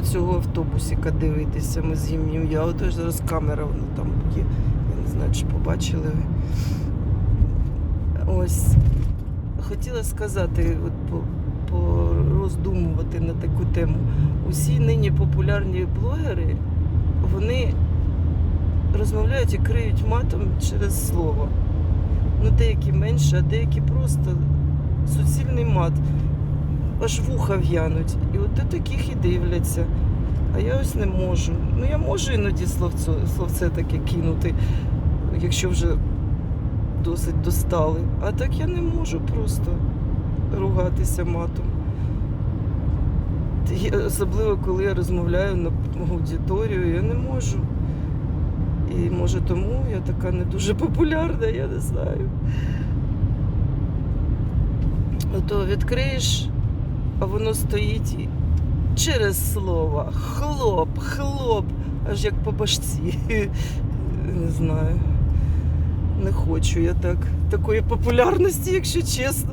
на цього автобусіка дивитися. Ми з їм я ото зараз камера вона там є. Я не знаю, чи побачили ви. Ось хотіла сказати, от по, пороздумувати на таку тему. Усі нині популярні блогери, вони розмовляють і криють матом через слово. Ну, деякі менше, а деякі просто суцільний мат. Аж вуха в'януть. І от таких і дивляться. А я ось не можу. Ну я можу іноді словцо, словце таке кинути, якщо вже досить достали. А так я не можу просто ругатися матом. Особливо, коли я розмовляю на аудиторію, я не можу. І може тому я така не дуже популярна, я не знаю. Ото відкриєш, воно стоїть через слово. Хлоп, хлоп, аж як по башці. Не знаю. Не хочу я так такої популярності, якщо чесно.